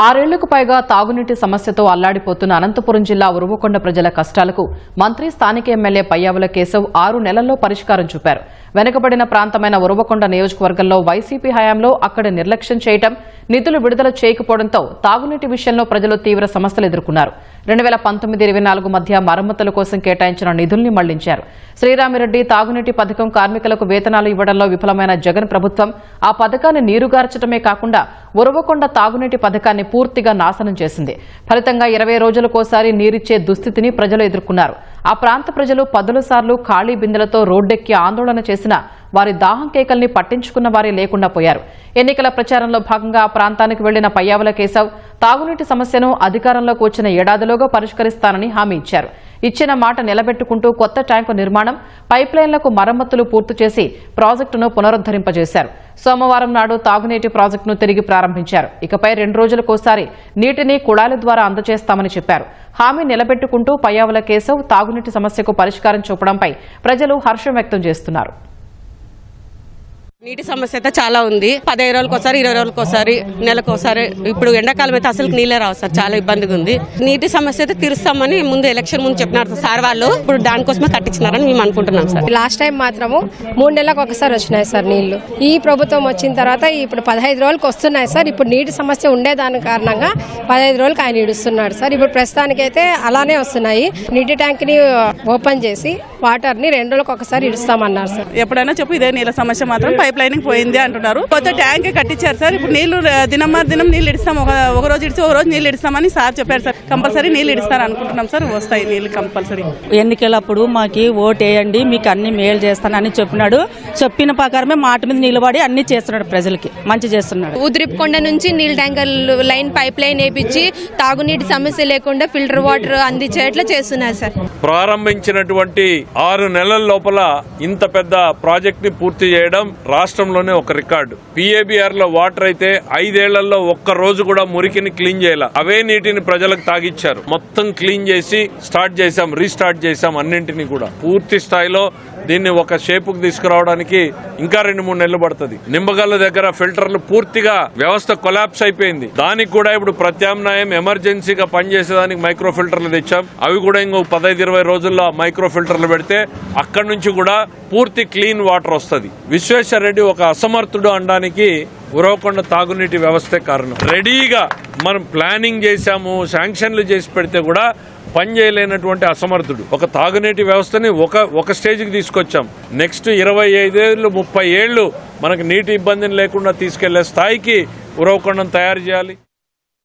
ఆరేళ్ళకు పైగా తాగునీటి సమస్యతో అల్లాడిపోతున్న అనంతపురం జిల్లా ఉరువకొండ ప్రజల కష్టాలకు మంత్రి స్థానిక ఎమ్మెల్యే పయ్యావుల కేశవ్ ఆరు నెలల్లో పరిష్కారం చూపారు. వెనుకబడిన ప్రాంతమైన ఉరువకొండ నియోజకవర్గంలో వైసీపీ హయాంలో అక్కడ నిర్లక్ష్యం చేయటం నిధులు విడుదల చేయకపోవడంతో తాగునీటి విషయంలో ప్రజలు తీవ్ర సమస్యలు ఎదుర్కొన్నారు. రెండు వేల పంతొమ్మిది ఇరవై నాలుగు మధ్య మరమ్మతుల కోసం కేటాయించిన నిధుల్ని మళ్ళించారు. శ్రీరామిరెడ్డి తాగునీటి పథకం కార్మికులకు వేతనాలు ఇవ్వడంలో విఫలమైన జగన్ ప్రభుత్వం ఆ పథకాన్ని నీరుగార్చడమే కాకుండా ఉరవకొండ తాగునీటి పథకాన్ని పూర్తిగా నాశనం చేసింది. ఫలితంగా ఇరవై రోజులకోసారి నీరిచ్చే దుస్థితిని ప్రజలు ఎదుర్కొన్నారు. ఆ ప్రాంత ప్రజలు పదుల సార్లు ఖాళీ బిందెలతో రోడ్డెక్కి ఆందోళన చేసిన వారి దాహం కేకల్ని పట్టించుకున్న వారే లేకుండా పోయారు. ఎన్నికల ప్రచారంలో భాగంగా ఆ ప్రాంతానికి వెళ్ళిన పయ్యావుల కేశవ్ తాగునీటి సమస్యను అధికారంలోకి వచ్చిన ఏడాదిలోగా పరిష్కరిస్తానని హామీ ఇచ్చారు. ఇచ్చిన మాట నిలబెట్టుకుంటూ కొత్త ట్యాంకు నిర్మాణం పైప్లైన్లకు మరమ్మతులు పూర్తి చేసి ప్రాజెక్టును పునరుద్దరింపజేశారు సోమవారం నాడు తాగునీటి ప్రాజెక్టును తిరిగి ప్రారంభించారు. ఇకపై రెండు రోజులకోసారి నీటిని కుళాయిల ద్వారా అందజేస్తామని చెప్పారు. హామీ నిలబెట్టుకుంటూ పయ్యావుల కేశవ్ తాగునీటి సమస్యకు పరిష్కారం చూపడంపై ప్రజలు హర్షం వ్యక్తం చేస్తున్నారు. నీటి సమస్య అయితే చాలా ఉంది. పదిహేను రోజులకు ఒకసారి ఇరవై రోజులకు ఒకసారి నెలకు ఒకసారి ఇప్పుడు ఎండాకాలం అయితే అసలు నీళ్ళే రావు సార్ చాలా ఇబ్బందిగా ఉంది. నీటి సమస్య అయితే తీరుస్తామని ముందు ఎలక్షన్ ముందు చెప్పినారు సార్ వాళ్ళు. ఇప్పుడు దానికోసమే కట్టించినారని మేము అనుకుంటున్నాం సార్. లాస్ట్ టైం మాత్రము మూడు నెలలకు ఒకసారి వచ్చినాయి సార్ నీళ్ళు ఈ ప్రభుత్వం వచ్చిన తర్వాత ఇప్పుడు పదహైదు రోజులకు వస్తున్నాయి సార్. ఇప్పుడు నీటి సమస్య ఉండేదాని కారణంగా పదహైదు రోజులకు ఆయన ఇడుస్తున్నాడు సార్. ఇప్పుడు ప్రస్తుతానికైతే అలానే వస్తున్నాయి. నీటి ట్యాంక్ని ఓపెన్ చేసి వాటర్ని రెండు రోజులకు ఒకసారి ఇడుస్తామన్నారు సార్. ఎప్పుడైనా చెప్పు ఇదే నీళ్ళ సమస్య మాత్రం పైప్ లైనింగ్ పోయింది అంటున్నారు. కొత్త ట్యాంక్ కట్టించారు సార్. ఇప్పుడు నీళ్ళు దినం మరి దినం నీళ్ళు ఇస్తాం ఒక ఒక రోజు ఇడిచి ఒక రోజు నీళ్ళు ఇస్తామని సార్ చెప్పారు సార్. కంపల్సరీ నీళ్ళు ఇస్తారు అనుకుంటున్నాం సార్. వస్తాయి నీళ్ళు కంపల్సరీ. ఎన్నికలప్పుడు మాకు ఓటు వేయండి మీకు అన్ని మేలు చేస్తానని చెప్పినాడు. చెప్పిన ప్రకారమే మాట మీద నిలబడి అన్ని చేస్తున్నాడు ప్రజలకి. మంచి చేస్తున్నాడు. ఉద్రిప్కొండ నుంచి నీళ్ళ ట్యాంకర్ లైన్ పైప్ లైన్ వేపించి తాగునీటి సమస్య లేకుండా ఫిల్టర్ వాటర్ అందించేట్లా చేస్తున్నారు సార్. ప్రారంభించినటువంటి ఆరు నెలల లోపల ఇంత పెద్ద ప్రాజెక్ట్ని పూర్తి చేయడం రాష్ట్రంలోనే ఒక రికార్డు. పిఏబిఆర్లో వాటర్ అయితే ఐదేళ్ళలో ఒక్క రోజు కూడా మురికిని క్లీన్ చేయాల. అవే నీటిని ప్రజలకు తాగిచ్చారు. మొత్తం క్లీన్ చేసి స్టార్ట్ చేశాం రీస్టార్ట్ చేశాం అన్నింటినీ కూడా. పూర్తి స్థాయిలో దీన్ని ఒక షేపుకు తీసుకురావడానికి ఇంకా రెండు మూడు నెలలు పడుతుంది. నిమ్మగల్ల దగ్గర ఫిల్టర్లు పూర్తిగా వ్యవస్థ కొలాప్స్ అయిపోయింది. దానికి కూడా ఇప్పుడు ప్రత్యామ్నాయం ఎమర్జెన్సీగా పనిచేసేదానికి మైక్రో ఫిల్టర్లు తెచ్చాం. అవి కూడా ఇంకో పదహైదు ఇరవై రోజుల్లో మైక్రో ఫిల్టర్లు పెడితే అక్కడి నుంచి కూడా పూర్తి క్లీన్ వాటర్ వస్తుంది. విశ్వేశ్వర రెడ్డి ఒక అసమర్థుడు అనడానికి ఉరవకొండ తాగునీటి వ్యవస్థే కారణం. రెడీగా మనం ప్లానింగ్ చేశాము శాంక్షన్లు చేసి పెడితే కూడా పని చేయలేనటువంటి అసమర్థుడు. ఒక తాగునీటి వ్యవస్థని ఒక ఒక స్టేజ్కి తీసుకొచ్చాం. నెక్స్ట్ ఇరవై ఐదేళ్ళు ముప్పై ఏళ్ళు మనకు నీటి ఇబ్బందిని లేకుండా తీసుకెళ్ళే స్థాయికి ఉరవకొండను తయారు చేయాలి.